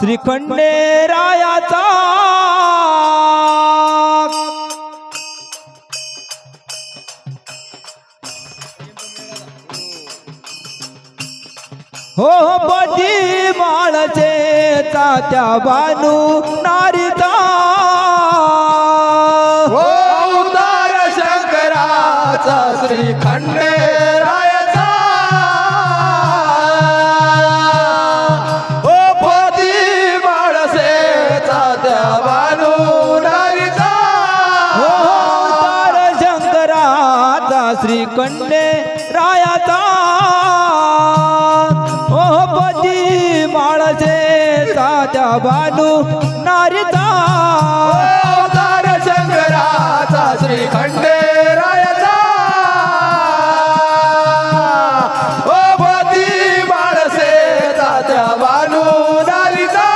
श्रीखंडेरायाचा. हो, हो पती माळचे तात्या बानू नारिता हो उदार शंकराचा श्रीखंड श्रीकंडे रायाचा. ओ पती माळसे साध्या बानू नारिता अवतार शंकराचा श्रीखंडे खंडेरायाचा ओ पोती माळसेचा बानू नारीचा.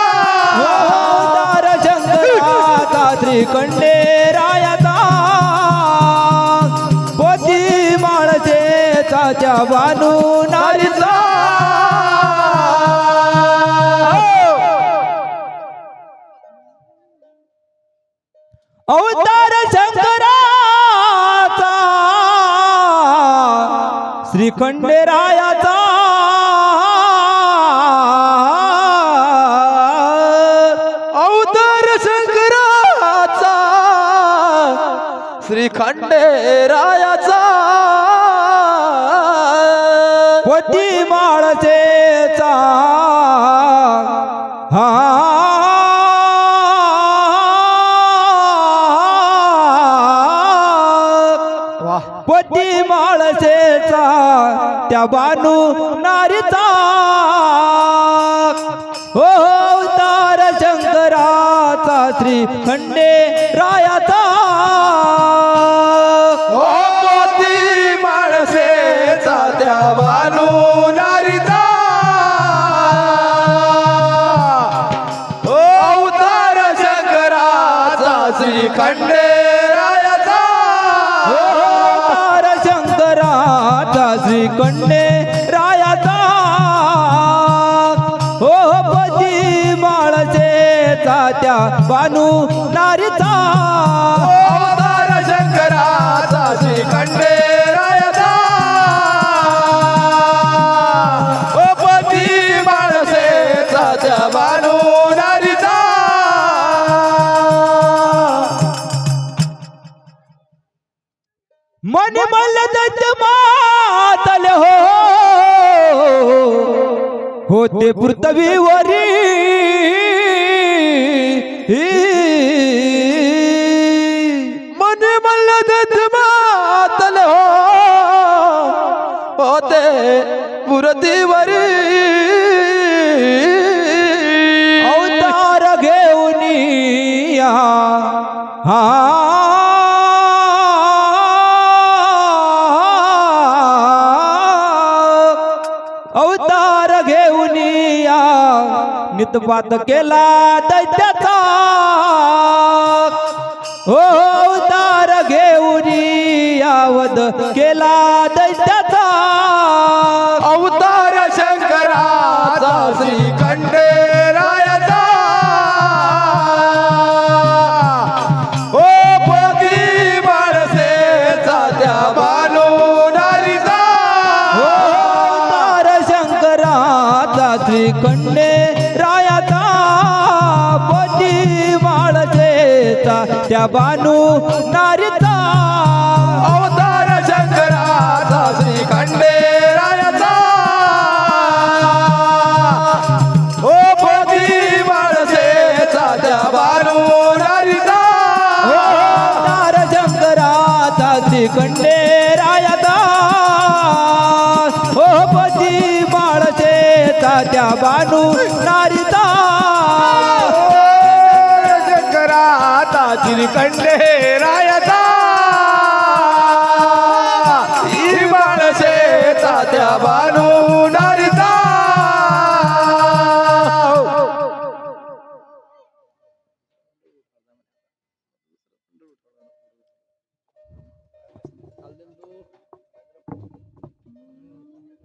शंकराचा श्रीखंडे रायाचा. बानू नारीचा. हो. अवतार शंकराचा. श्रीखंडे रायाचा अवतार शंकराचा. श्री पती माळसेचा त्या बानू नारीचा. हो तार शंकराचा श्री खंडे रायाचा. ओ श्रीखंडे रायाचा हो पती माळसेचा त्या बानू नारीचा अवतार शंकराचा ओ पती माणसेचा त्या बानू नारीचा. मन मल दत्त मातल हो। होते पृथ्वीवरी मन मल्लदत मातल हो। होते मूर्तीवरी अवतार घेऊन या। हा। नितपात केला दैत्याचा. हो उतार घेऊन यावद केला दैत्य शंकराचा श्रीखंडे रायाचा पती देता त्या बानू नारीचा अवतार शंकराचा श्री खंडेरायाचा ओ पती माणसेचा त्या बानू नारीचा. तार शंकराचा श्रीखंडे जगाचा त्या बानू नारिता. जगराता चिरकंडे रायता. माणसे त्या बानू नारिता.